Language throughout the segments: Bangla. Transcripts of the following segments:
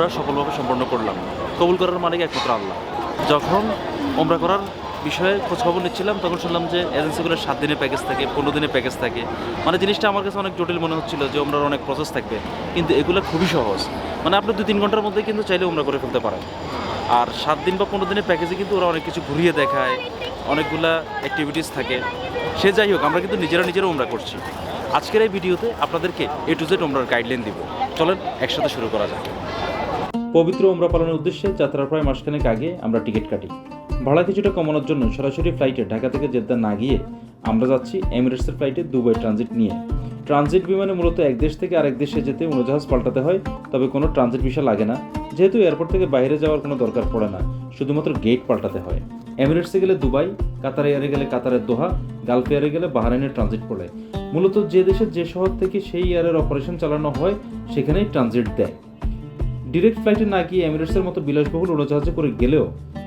ওমরা সফলভাবে সম্পন্ন করলাম। কবুল করার মালিক একমাত্র আল্লাহ। যখন ওমরা করার বিষয়ে খোঁজখবর নিচ্ছিলাম, তখন শুনলাম যে এজেন্সিগুলো সাত দিনের প্যাকেজ থাকে, পনেরো দিনের প্যাকেজ থাকে। মানে জিনিসটা আমার কাছে অনেক জটিল মনে হচ্ছিল যে ওমরার অনেক প্রসেস থাকবে। কিন্তু এগুলো খুবই সহজ। মানে আপনি দু তিন ঘণ্টার মধ্যে কিন্তু চাইলে ওমরা করে ফেলতে পারেন। আর সাত দিন বা পনেরো দিনের প্যাকেজে কিন্তু ওরা অনেক কিছু ঘুরিয়ে দেখায়, অনেকগুলা অ্যাক্টিভিটিস থাকে। সে যাই হোক, আমরা কিন্তু নিজেরা নিজেরা ওমরা করছি। আজকের এই ভিডিওতে আপনাদেরকে এ টু জেড ওমরার গাইডলাইন দিব। চলেন, একসাথে শুরু করা যাক। পবিত্র ওমরা পালনের উদ্দেশ্যে যাত্রার প্রায় মাসখানেক আগে আমরা টিকিট কাটি। ভাড়া কিছুটা কমানোর জন্য সরাসরি ফ্লাইটে ঢাকা থেকে জেদ্দা না গিয়ে আমরা যাচ্ছি এমিরেটসের ফ্লাইটে দুবাই ট্রানজিট নিয়ে। ট্রানজিট বিমানে মূলত এক দেশ থেকে আরেক দেশে যেতে উড়োজাহাজ পাল্টাতে হয়, তবে কোনো ট্রানজিট ভিসা লাগে না। যেহেতু এয়ারপোর্ট থেকে বাইরে যাওয়ার কোনো দরকার পড়ে না, শুধুমাত্র গেট পাল্টাতে হয়। এমিরেটসে গেলে দুবাই, কাতার এয়ারে গেলে কাতারের দোহা, গালফ এয়ারে গেলে বাহারাইনের ট্রানজিট পড়ে। মূলত যে দেশের যে শহর থেকে সেই এয়ারের অপারেশন চালানো হয়, সেখানেই ট্রানজিট দেয়। ডিরেক্ট ফ্লাইটে না গিয়ে এমিরেটসের মতো বিলাসবহুল উড়োজাহাজে করে গেলেও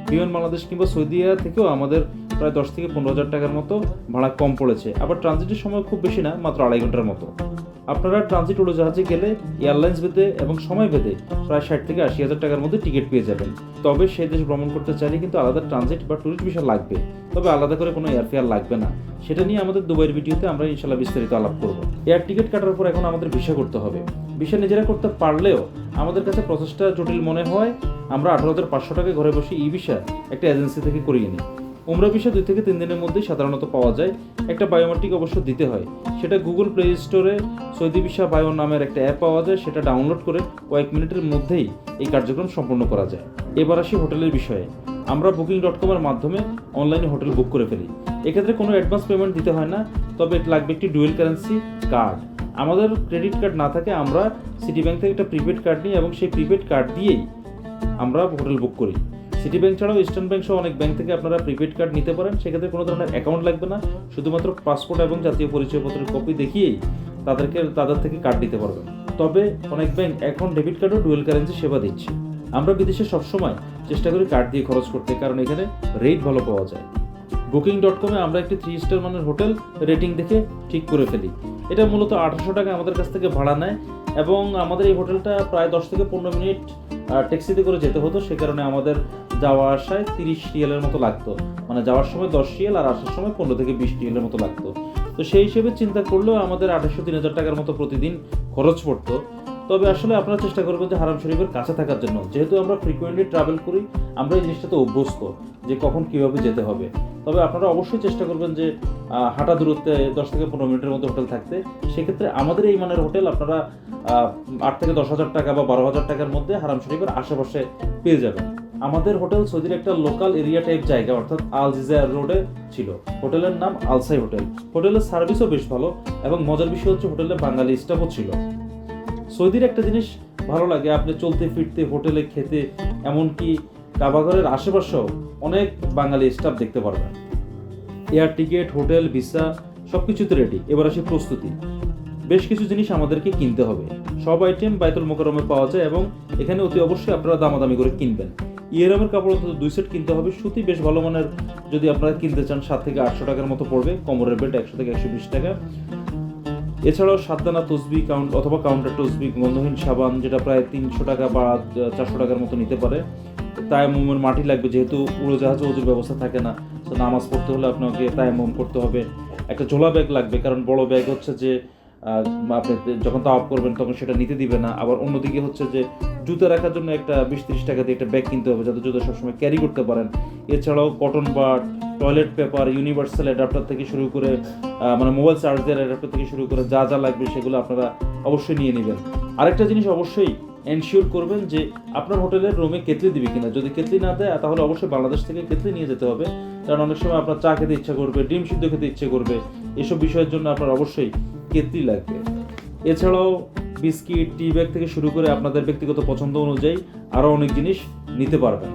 বিমান বাংলাদেশ কিংবা সৌদি আরব থেকেও আমাদের প্রায় দশ থেকে পনেরো হাজার টাকার মতো ভাড়া কম পড়েছে। আবার ট্রানজিটের সময় খুব বেশি না, মাত্র আড়াই ঘণ্টার মতো। আপনারা ট্রানজিট উড়োজাহাজে গেলে, এয়ারলাইন্স ভেদে এবং সময় ভেদে প্রায় ষাট থেকে আশি হাজার টাকার মধ্যে টিকিট পেয়ে যাবেন। তবে সেই দেশ ভ্রমণ করতে চাইলে কিন্তু আলাদা ট্রানজিট বা ট্যুরিস্ট ভিসা লাগবে। তবে আলাদা করে কোনো এয়ারফেয়ার লাগবে না। সেটা নিয়ে আমাদের দুবাইয়ের ভিডিওতে আমরা ইনশাল্লাহ বিস্তারিত আলাপ করব। এয়ার টিকিট কাটার পর এখন আমাদের ভিসা করতে হবে। ভিসা নিজেরা করতে পারলেও আমাদের কাছে প্রসেসটা জটিল মনে হয়। আমরা আঠারো হাজার পাঁচশো টাকা ঘরে বসে ই ভিসা একটা এজেন্সি থেকে করিয়ে নিই। উমরা ভিসা দুই থেকে তিন দিনের মধ্যেই সাধারণত পাওয়া যায়। একটা বায়োমেট্রিক অবশ্য দিতে হয়। সেটা গুগল প্লে স্টোরে সৌদি ভিসা বায়ো নামের একটা অ্যাপ পাওয়া যায়, সেটা ডাউনলোড করে কয়েক মিনিটের মধ্যেই এই কার্যক্রম সম্পন্ন করা যায়। এবার আসি হোটেলের বিষয়ে। আমরা বুকিং ডট কমের মাধ্যমে অনলাইনে হোটেল বুক করে ফেলি। এক্ষেত্রে কোনো অ্যাডভান্স পেমেন্ট দিতে হয় না, তবে লাগবে একটি ডুয়েল কারেন্সি কার্ড আমাদের ক্রেডিট কার্ড না থাকে, আমরা সিটি ব্যাংক থেকে একটা প্রিপেড কার্ড নিই এবং সেই প্রিপেড কার্ড দিয়েই আমরা হোটেল বুক করি। সিটি ব্যাংক ছাড়াও ইস্টার্ন ব্যাংক সহ অনেক ব্যাংক থেকে আপনারা প্রিপেড কার্ড নিতে পারেন। সেক্ষেত্রে কোনো ধরনের অ্যাকাউন্ট লাগবে না। শুধুমাত্র পাসপোর্ট এবং জাতীয় পরিচয়পত্রের কপি দেখিয়েই তাদেরকে, তাদের থেকে কার্ড দিতে পারবেন। তবে অনেক ব্যাংক এখন ডেবিট কার্ডও ডুয়েল কারেন্সি সেবা দিচ্ছে। আমরা বিদেশে সবসময় চেষ্টা করি কার্ড দিয়ে খরচ করতে, কারণ এখানে রেট ভালো পাওয়া যায়। বুকিং ডট কমে আমরা একটি থ্রি স্টার মানের হোটেল রেটিং দেখে ঠিক করে ফেলি। এটা মূলত আঠারোশো টাকা আমাদের কাছ থেকে ভাড়া নেয় এবং আমাদের এই হোটেলটা প্রায় দশ থেকে পনেরো মিনিট ট্যাক্সিতে করে যেতে হতো, সে কারণে আমাদের যাওয়া আসায় তিরিশ রিয়েলের মতো লাগতো। মানে যাওয়ার সময় দশ রিয়েল আর আসার সময় পনেরো থেকে বিশ রিয়েলের মতো লাগতো। তো সেই হিসেবে চিন্তা করলেও আমাদের আঠাশশো তিন হাজার টাকার মতো প্রতিদিন খরচ পড়তো। তবে আসলে আপনারা চেষ্টা করবেন যে হারাম শরীফের কাছে থাকার জন্য। যেহেতু আমরা ফ্রিকোয়েন্টলি ট্রাভেল করি, আমরা এই জিনিসটাতে অভ্যস্ত যে কখন কীভাবে যেতে হবে। তবে আপনারা অবশ্যই চেষ্টা করবেন যে হাঁটা দূরত্বে দশ থেকে পনেরো মিনিটের মধ্যে হোটেল থাকতে। সেক্ষেত্রে আমাদের এই মানের হোটেল আপনারা আট থেকে দশ হাজার টাকা বা বারো হাজার টাকার মধ্যে হারাম শরীফের আশেপাশে পেয়ে যাবেন। আমাদের হোটেল সৌদির একটা লোকাল এরিয়া টাইপ জায়গা, অর্থাৎ আল জিজায়ার রোডে ছিল। হোটেলের নাম আলসাই হোটেল। হোটেলের সার্ভিসও বেশ ভালো এবং মজার বিষয় হচ্ছে হোটেলে বাঙালি স্টাফও ছিল। সৌদির একটা জিনিস ভালো লাগে, আপনি চলতে, ফিরতে, হোটেলে, খেতে, এমনকি কাবাঘরের আশেপাশেও অনেক বাঙালি স্টাফ দেখতে পারবেন। এয়ার টিকিট হোটেল ভিসা সব কিছুতে রেডি এবার আসি প্রস্তুতি। বেশ কিছু জিনিস আমাদেরকে কিনতে হবে। সব আইটেম বাইতুল মোকারমে পাওয়া যায় এবং এখানে অতি অবশ্যই আপনারা দামাদামি করে কিনবেন। ইয়েরামের কাপড় অন্তত দুই সেট কিনতে হবে। সুতি বেশ ভালো মানের যদি আপনারা কিনতে চান, সাত থেকে আটশো টাকার মতো পড়বে। কোমরের বেল্ট একশো থেকে একশো বিশ টাকা। এছাড়াও সাতদানা তসবি কাউন্ট অথবা কাউন্টার তসবি, গন্ধহীন সাবান, যেটা প্রায় তিনশো টাকা বা চারশো টাকার মতো নিতে পারে। তায়ামুমের মাটি লাগবে, যেহেতু উড়োজাহাজে ওজুর ব্যবস্থা থাকে না, তো নামাজ পড়তে হলে আপনাকে তায়ামুম করতে হবে। একটা ঝোলা ব্যাগ লাগবে, কারণ বড় ব্যাগ হচ্ছে যে আপনি যখন তাওয়াপ করবেন, তখন সেটা নিতে দিবে না। আবার অন্যদিকে হচ্ছে যে, জুতো রাখার জন্য একটা বিশ তিরিশ টাকা দিয়ে একটা ব্যাগ কিনতে হবে, যাতে জুতো সবসময় ক্যারি করতে পারেন। এছাড়াও cotton bud toilet paper universal adapter থেকে শুরু করে মানে মোবাইল চার্জার অ্যাডাপ্টার থেকে শুরু করে যা যা লাগবে সেগুলো আপনারা অবশ্যই নিয়ে নেবেন। আরেকটা জিনিস অবশ্যই এনশিওর করবেন যে, আপনার হোটেলের রুমে কেতলি দিবে কিনা। যদি কেতলি না দেয়, তাহলে অবশ্যই বাংলাদেশ থেকে কেতলি নিয়ে যেতে হবে। কারণ অনেক সময় আপনার চা খেতে ইচ্ছা করবে, ডিম সিদ্ধ খেতে ইচ্ছে করবে। এসব বিষয়ের জন্য আপনার অবশ্যই কেতলি লাগবে। এছাড়াও বিস্কিট, টি ব্যাগ থেকে শুরু করে আপনাদের ব্যক্তিগত পছন্দ অনুযায়ী আরও অনেক জিনিস নিতে পারবেন।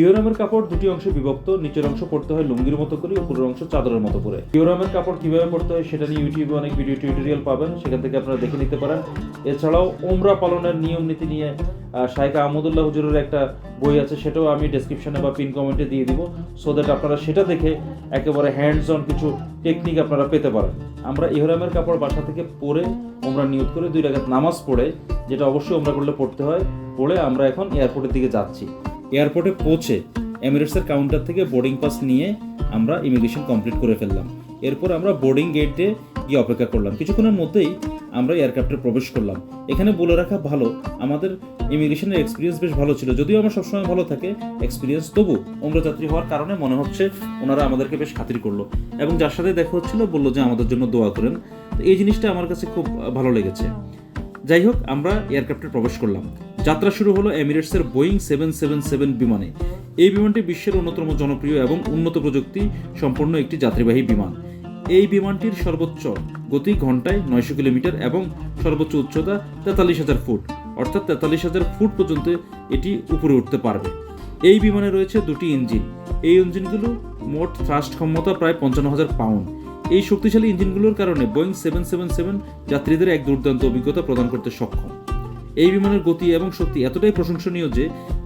ইহরামের কাপড় দুটি অংশে বিভক্ত, নিচের অংশ পড়তে হয় লুঙ্গির মতো করে, উপরের অংশ চাদরের মতো করে। ইহরামের কাপড় কীভাবে পড়তে হয় সেটা নিয়ে ইউটিউবে অনেক ভিডিও টিউটোরিয়াল পাবেন, সেখান থেকে আপনারা দেখে নিতে পারেন। এছাড়াও ওমরা পালনের নিয়ম নীতি নিয়ে শাইখা আহমদুল্লাহ হুজুরের একটা বই আছে, সেটাও আমি ডেসক্রিপশনে বা পিন কমেন্টে দিয়ে দিব সো দ্যাট আপনারা সেটা দেখে একেবারে হ্যান্ডস অন কিছু টেকনিক আপনারা পেতে পারেন। আমরা ইহরামের কাপড় বাসা থেকে পরে ওমরা নিয়োগ করে দুই রাকাত নামাজ পড়ে, যেটা অবশ্যই ওমরা করলে পড়তে হয়। পড়ে আমরা এখন এয়ারপোর্টের দিকে যাচ্ছি। এয়ারপোর্টে পৌঁছে এমিরেটসের কাউন্টার থেকে বোর্ডিং পাস নিয়ে আমরা ইমিগ্রেশন কমপ্লিট করে ফেললাম। এরপর আমরা বোর্ডিং গেটে গিয়ে অপেক্ষা করলাম। কিছুক্ষণের মধ্যেই আমরা এয়ারক্রাফটে প্রবেশ করলাম। এখানে বলে রাখা ভালো, আমাদের ইমিগ্রেশনের এক্সপিরিয়েন্স বেশ ভালো ছিল। যদিও আমার সবসময় ভালো থাকে এক্সপিরিয়েন্স তবু যাত্রী হওয়ার কারণে মনে হচ্ছে ওনারা আমাদেরকে বেশ খাতির করল। এবং যার সাথে দেখা হচ্ছিল বলল যে আমাদের জন্য দোয়া করেন। তো এই জিনিসটা আমার কাছে খুব ভালো লেগেছে। যাই হোক, আমরা এয়ারক্রাফটে প্রবেশ করলাম। যাত্রা শুরু হলো এমিরেটসের বোয়িং সেভেন সেভেন সেভেন বিমানে। এই বিমানটি বিশ্বের অন্যতম জনপ্রিয় এবং উন্নত প্রযুক্তি সম্পন্ন একটি যাত্রীবাহী বিমান। এই বিমানটির সর্বোচ্চ গতি ঘন্টায় নয়শো কিলোমিটার এবং সর্বোচ্চ উচ্চতা তেতাল্লিশ হাজার ফুট। অর্থাৎ তেতাল্লিশ হাজার ফুট পর্যন্ত এটি উপরে উঠতে পারবে। এই বিমানে রয়েছে দুটি ইঞ্জিন। এই ইঞ্জিনগুলো মোট থ্রাস্ট ক্ষমতা প্রায় পঞ্চান্ন হাজার পাউন্ড এই শক্তিশালী ইঞ্জিনগুলোর কারণে বোয়িং সেভেন সেভেন সেভেন যাত্রীদের এক দুর্দান্ত অভিজ্ঞতা প্রদান করতে সক্ষম। এই বিমানের গতি এবং শক্তি এতটাই প্রশংসনীয় যে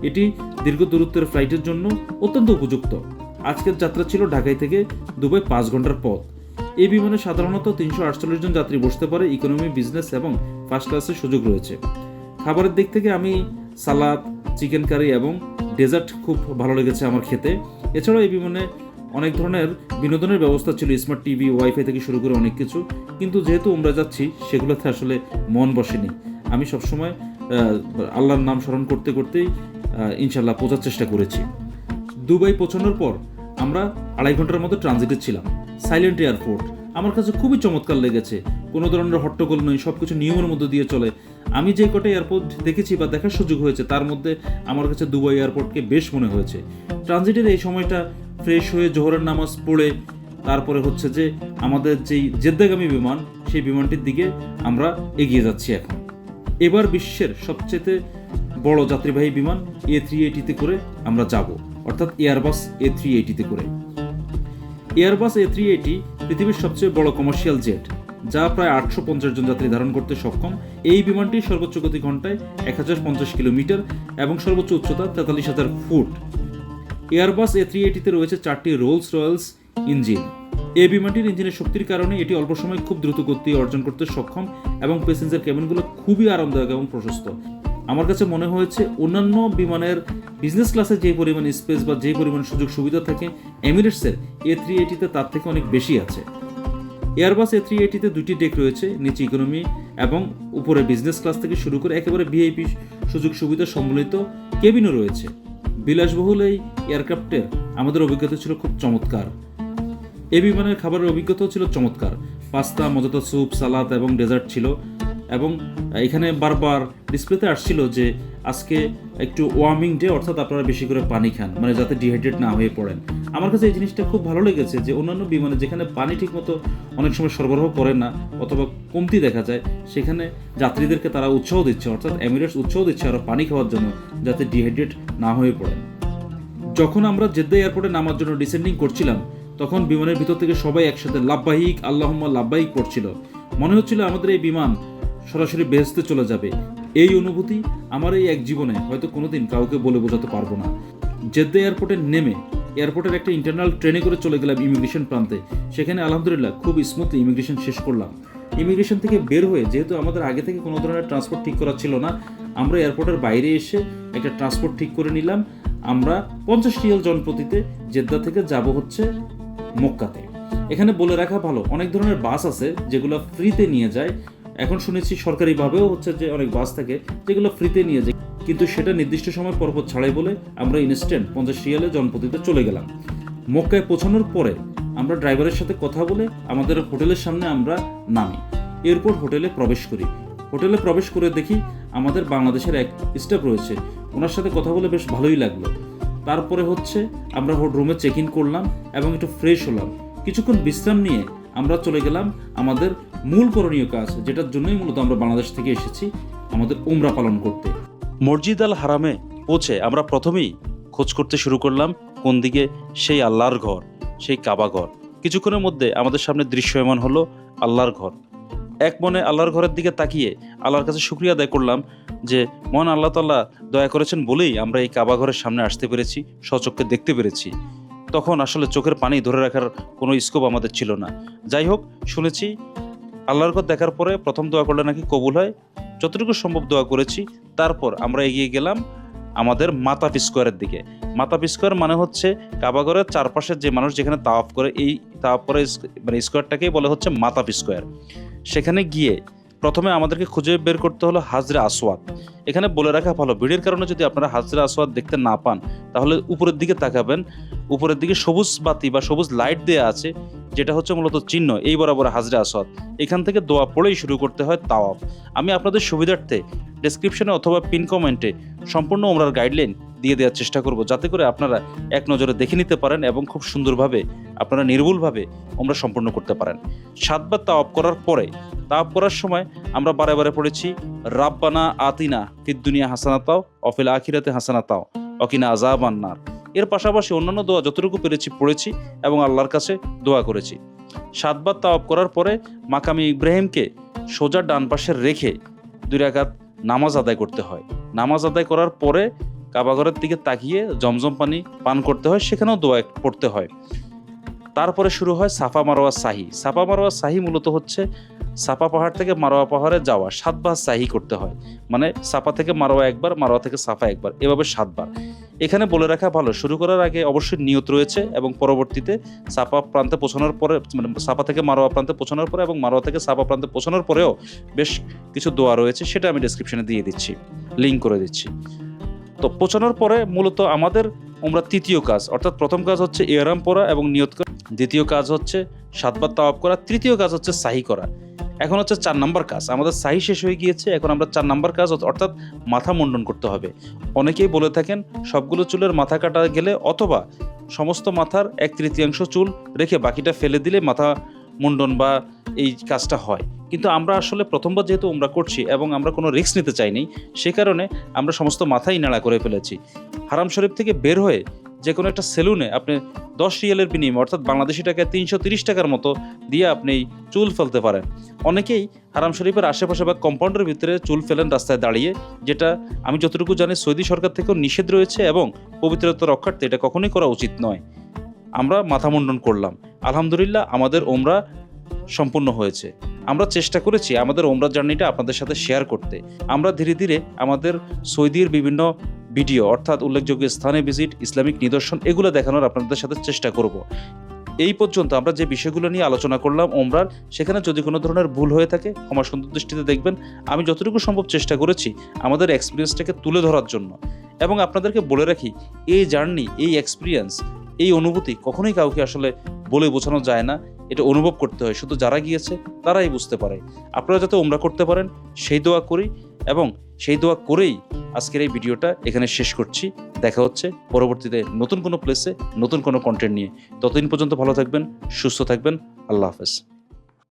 এটি দীর্ঘ দূরত্বের ফ্লাইটের জন্য অত্যন্ত উপযুক্ত। আজকের যাত্রা ছিল ঢাকাই থেকে দুবাই পাঁচ ঘণ্টার পথ। এই বিমানে সাধারণত তিনশো আটচল্লিশ জন যাত্রী বসতে পারে ইকোনমি বিজনেস এবং ফার্স্ট ক্লাসের সুযোগ রয়েছে। খাবারের দিক থেকে আমি সালাদ চিকেন কারি এবং ডেজার্ট খুব ভালো লেগেছে আমার খেতে। এছাড়াও এই বিমানে অনেক ধরনের বিনোদনের ব্যবস্থা ছিল স্মার্ট টিভি ওয়াইফাই থেকে শুরু করে অনেক কিছু। কিন্তু যেহেতু আমরা যাচ্ছি, সেগুলোতে আসলে মন বসেনি। আমি সবসময় আল্লাহর নাম স্মরণ করতে করতেই ইনশাল্লাহ পৌঁছার চেষ্টা করেছি। দুবাই পৌঁছানোর পর আমরা আড়াই ঘণ্টার মতো ট্রানজিটে ছিলাম। সাইলেন্ট এয়ারপোর্ট আমার কাছে খুবই চমৎকার লেগেছে। কোনো ধরনের হট্টগোল নয় সব কিছু নিয়মের মধ্যে দিয়ে চলে। আমি যে কটা এয়ারপোর্ট দেখেছি বা দেখার সুযোগ হয়েছে, তার মধ্যে আমার কাছে দুবাই এয়ারপোর্টকে বেশ মনে হয়েছে। ট্রানজিটের এই সময়টা ফ্রেশ হয়ে জোহরের নামাজ পড়ে তারপরে হচ্ছে যে আমাদের যেই জেদ্দাগামী বিমান, সেই বিমানটির দিকে আমরা এগিয়ে যাচ্ছি এখন। এবার বিশ্বের সবচেয়ে বড় যাত্রীবাহী বিমান এ থ্রি এইটিতে করে আমরা যাব, অর্থাৎ এয়ারবাস এ থ্রি এইটিতে করে। এয়ারবাস এ থ্রি এইটি পৃথিবীর সবচেয়ে বড় কমার্শিয়াল জেট যা প্রায় আটশো পঞ্চাশ জন যাত্রী ধারণ করতে সক্ষম। এই বিমানটি সর্বোচ্চ গতি ঘন্টায় এক হাজার পঞ্চাশ কিলোমিটার এবং সর্বোচ্চ উচ্চতা তেতাল্লিশ হাজার ফুট। এয়ারবাস এ থ্রি এইটিতে রয়েছে চারটি রোলস রয়েলস ইঞ্জিন এই বিমানটির ইঞ্জিনের শক্তির কারণে এটি অল্প সময়ে খুব দ্রুত গতি অর্জন করতে সক্ষম এবং প্যাসেঞ্জার কেবিনগুলো খুবই আরামদায়ক এবং প্রশস্ত। আমার কাছে মনে হয়েছে অন্যান্য বিমানের বিজনেস ক্লাসে যে পরিমাণ স্পেস বা যে পরিমাণ সুযোগ সুবিধা থাকে এমিরেটসের এ থ্রি এইটিতে তার থেকে অনেক বেশি আছে। এয়ারবাস এ থ্রি এইটিতে দুটি ডেক রয়েছে, নিচে ইকোনমি এবং উপরে বিজনেস ক্লাস থেকে শুরু করে একেবারে ভিআইপি সুযোগ সুবিধা সম্বলিত কেবিনও রয়েছে। বিলাসবহুল এই এয়ারক্রাফটের আমাদের অভিজ্ঞতা ছিল খুব চমৎকার। এ বিমানের খাবারের অভিজ্ঞতাও ছিল চমৎকার। পাস্তা, মজাদার স্যুপ, সালাদ এবং ডেজার্ট ছিল এবং এখানে বারবার ডিসপ্লেতে আসছিল যে আজকে একটু ওয়ার্মিং ডে অর্থাৎ আপনারা বেশি করে পানি খান মানে যাতে ডিহাইড্রেট না হয়ে পড়েন। আমার কাছে এই জিনিসটা খুব ভালো লেগেছে যে, অন্যান্য বিমানে যেখানে পানি ঠিকমতো অনেক সময় সরবরাহ করে না, অথবা কমতি দেখা যায়, সেখানে যাত্রীদেরকে তারা উৎসাহ দিচ্ছে, অর্থাৎ এমিরেটস উৎসাহ দিচ্ছে আরও পানি খাওয়ার জন্য, যাতে ডিহাইড্রেট না হয়ে পড়েন। যখন আমরা জেদ্দা এয়ারপোর্টে নামার জন্য ডিসেন্ডিং করছিলাম, তখন বিমানের ভিতর থেকে সবাই একসাথে লাভবাহিক, আল্লাহম্মা লাভবাহিক পড়ছিল মনে হচ্ছিল আমাদের এই বিমান সরাসরি বেহেস্তে চলে যাবে। এই অনুভূতি আমার এই এক জীবনে হয়তো কোনোদিন কাউকে বলে বোঝাতে পারব না। জেদ্দা এয়ারপোর্টে নেমে এয়ারপোর্টের একটা ইন্টারনাল ট্রেনে করে চলে গেলাম ইমিগ্রেশন প্রান্তে। সেখানে আলহামদুলিল্লাহ খুব স্মুথলি ইমিগ্রেশন শেষ করলাম। ইমিগ্রেশন থেকে বের হয়ে যেহেতু আমাদের আগে থেকে কোনো ধরনের ট্রান্সপোর্ট ঠিক করা ছিল না, আমরা এয়ারপোর্টের বাইরে এসে একটা ট্রান্সপোর্ট ঠিক করে নিলাম। আমরা পঞ্চাশ রিয়াল জনপ্রতিতে জেদ্দা থেকে যাব হচ্ছে মক্কাতে। এখানে বলে রাখা ভালো, অনেক ধরনের বাস আছে যেগুলো ফ্রিতে নিয়ে যায়। এখন শুনেছি সরকারিভাবেও হচ্ছে যে অনেক বাস থাকে যেগুলো ফ্রিতে নিয়ে যায়। কিন্তু সেটা নির্দিষ্ট সময় পরপর ছাড়াই বলে আমরা ইনস্ট্যান্ট পঞ্চাশ রিয়ালে জনপ্রতিতে চলে গেলাম। মক্কায় পৌঁছানোর পরে আমরা ড্রাইভারের সাথে কথা বলে আমাদের হোটেলের সামনে আমরা নামি। এরপর হোটেলে প্রবেশ করি। হোটেলে প্রবেশ করে দেখি আমাদের বাংলাদেশের এক স্টাফ রয়েছে। ওনার সাথে কথা বলে বেশ ভালোই লাগল। তারপরে হচ্ছে আমরা রুমে চেক ইন করলাম এবং একটু ফ্রেশ হলাম। কিছুক্ষণ বিশ্রাম নিয়ে আমরা চলে গেলাম আমাদের মূল করণীয় কাজ, যেটার জন্যই মূলত আমরা বাংলাদেশ থেকে এসেছি, আমাদের উমরা পালন করতে। মসজিদ আল হারামে পৌঁছে আমরা প্রথমেই খোঁজ করতে শুরু করলাম কোন দিকে সেই আল্লাহর ঘর, সেই কাবা ঘর। কিছুক্ষণের মধ্যে আমাদের সামনে দৃশ্যমান হলো আল্লাহর ঘর। এক মনে আল্লাহর ঘরের দিকে তাকিয়ে আল্লাহর কাছে শুক্রিয়া আদায় করলাম যে, মহান আল্লাহ তাল্লাহ দয়া করেছেন বলেই আমরা এই কাবা ঘরের সামনে আসতে পেরেছি সচক্ষে দেখতে পেরেছি। তখন আসলে চোখের পানি ধরে রাখার কোনো স্কোপ আমাদের ছিল না। যাই হোক, শুনেছি আল্লাহর কথা দেখার পরে প্রথম দোয়া করলে নাকি কবুল হয়। যতটুকু সম্ভব দোয়া করেছি। তারপর আমরা এগিয়ে গেলাম আমাদের মাতাপ স্কোয়ারের দিকে। মাতাপ স্কোয়ার মানে হচ্ছে কাবাগরের চারপাশের যে মানুষ যেখানে তাওয়াফ করে, এই তাওয়াফ করে মানে স্কোয়ারটাকেই বলে হচ্ছে মাতাপ স্কোয়ার। সেখানে গিয়ে প্রথমে আমাদেরকে খুঁজে বের করতে হলো হাজরা আসওয়াদ। এখানে বলে রাখা ভালো, ভিড়ের কারণে যদি আপনারা হাজরা আসওয়াদ দেখতে না পান, তাহলে উপরের দিকে তাকাবেন। উপরের দিকে সবুজ বাতি বা সবুজ লাইট দেয়া আছে, যেটা হচ্ছে মূলত চিহ্ন, এই বরাবর হাজরা আসওয়াদ। এখান থেকে দোয়া পড়েই শুরু করতে হয় তাওয়াফ। আমি আপনাদের সুবিধার্থে ডেসক্রিপশনে অথবা পিন কমেন্টে সম্পূর্ণ ওমরার গাইডলাইন দিয়ে দেওয়ার চেষ্টা করব, যাতে করে আপনারা এক নজরে দেখে নিতে পারেন এবং খুব সুন্দরভাবে, আপনারা নির্ভুলভাবে ওমরা সম্পূর্ণ করতে পারেন। সাতবার তাওয়াপ করার পরে তাওয়াপ করার সময় আমরা বারে বারে পড়েছি, রাব্বানা আতিনা ফিদ দুনিয়া হাসানাতাও অফিল আখিরাতে হাসানাতাও অকিনা আজাব আন্নার এর পাশাপাশি অন্যান্য দোয়া যতটুকু পেরেছি, পড়েছি এবং আল্লাহর কাছে দোয়া করেছি। সাতবার তাওয়াপ করার পরে মাকামি ইব্রাহিমকে সোজা ডান পাশে রেখে দুই রাকাত নামাজ আদায় করতে হয়। নামাজ আদায় করার পরে কাবাঘরের দিকে তাকিয়ে জমজম পানি পান করতে হয়, সেখানেও দোয়া পড়তে হয়। তারপরে শুরু হয় সাফা মারোয়া সাহি। সাফা মারোয়া সাহি মূলত হচ্ছে সাফা পাহাড় থেকে মারোয়া পাহাড়ে যাওয়া, সাতবার সাহি করতে হয়। মানে সাফা থেকে মারোয়া একবার মারোয়া থেকে সাফা একবার, এভাবে সাতবার। এখানে বলে রাখা ভালো, শুরু করার আগে অবশ্যই নিয়ত রয়েছে এবং পরবর্তীতে সাপা প্রান্তে পৌঁছানোর পরে মানে সাপা থেকে মারোয়া প্রান্তে পৌঁছানোর পরে এবং মারোয়া থেকে সাপা প্রান্তে পৌঁছানোর পরেও বেশ কিছু দোয়া রয়েছে, সেটা আমি ডেসক্রিপশনে দিয়ে দিচ্ছি লিঙ্ক করে দিচ্ছি। তো পৌঁছানোর পরে মূলত আমাদের আমরা তৃতীয় কাজ, অর্থাৎ প্রথম কাজ হচ্ছে এয়ারাম পরা এবং নিয়ত দ্বিতীয় কাজ হচ্ছে সাতবার তাওয়াব করা, তৃতীয় কাজ হচ্ছে সাহি করা। এখন হচ্ছে চার নাম্বার কাজ। আমাদের সাহি শেষ হয়ে গিয়েছে, এখন আমরা চার নাম্বার কাজ অর্থাৎ মাথা মুন্ডন করতে হবে। অনেকেই বলে থাকেন, সবগুলো চুলের মাথা কাটা গেলে অথবা সমস্ত মাথার এক তৃতীয়াংশ চুল রেখে বাকিটা ফেলে দিলে মাথা মুন্ডন বা এই কাজটা হয়। কিন্তু আমরা আসলে প্রথমবার যেহেতু আমরা করছি এবং আমরা কোনো রিস্ক নিতে চাইনি, সে কারণে আমরা সমস্ত মাথাই নাড়া করে ফেলেছি। হারাম শরীফ থেকে বের হয়ে যে কোনো একটা সেলুনে আপনি দশ রিয়েলের বিনিময়ে, অর্থাৎ বাংলাদেশি টাকায় তিনশো তিরিশ টাকার মতো দিয়ে আপনি চুল ফেলতে পারেন। অনেকেই হারাম শরীফের আশেপাশে বা কম্পাউন্ডের ভিতরে চুল ফেলেন রাস্তায় দাঁড়িয়ে, যেটা আমি যতটুকু জানি সৌদি সরকার থেকেও নিষেধ রয়েছে এবং পবিত্রতা রক্ষার্থে এটা কখনোই করা উচিত নয়। আমরা মাথা মুন্ডন করলাম। আলহামদুলিল্লাহ আমাদের ওমরা সম্পূর্ণ হয়েছে। আমরা চেষ্টা করেছি আমাদের ওমরা জার্নিটা আপনাদের সাথে শেয়ার করতে। আমরা ধীরে ধীরে আমাদের সৌদির বিভিন্ন ভিডিও, অর্থাৎ উল্লেখযোগ্য স্থানে ভিজিট ইসলামিক নিদর্শন, এগুলো দেখানোর আপনাদের সাথে চেষ্টা করব। এই পর্যন্ত আমরা যে বিষয়গুলো নিয়ে আলোচনা করলাম ওমরার সেখানে যদি কোনো ধরনের ভুল হয়ে থাকে, ক্ষমা সুন্দর দৃষ্টিতে দেখবেন। আমি যতটুকু সম্ভব চেষ্টা করেছি আমাদের এক্সপিরিয়েন্সটাকে তুলে ধরার জন্য। এবং আপনাদেরকে বলে রাখি, এই জার্নি, এই এক্সপিরিয়েন্স এই অনুভূতি কখনোই কাউকে আসলে বলে বোঝানো যায় না। এটা অনুভব করতে হয়। শুধু যারা গিয়েছে, তারাই বুঝতে পারে। আপনারা যাতে ওমরা করতে পারেন, সেই দোয়া করি এবং সেই দোয়া করেই আজকের এই ভিডিওটা এখানে শেষ করছি। দেখা হচ্ছে পরবর্তীতে নতুন কোনো প্লেসে নতুন কোনো কন্টেন্ট নিয়ে। ততদিন পর্যন্ত ভালো থাকবেন, সুস্থ থাকবেন। আল্লাহ হাফেজ।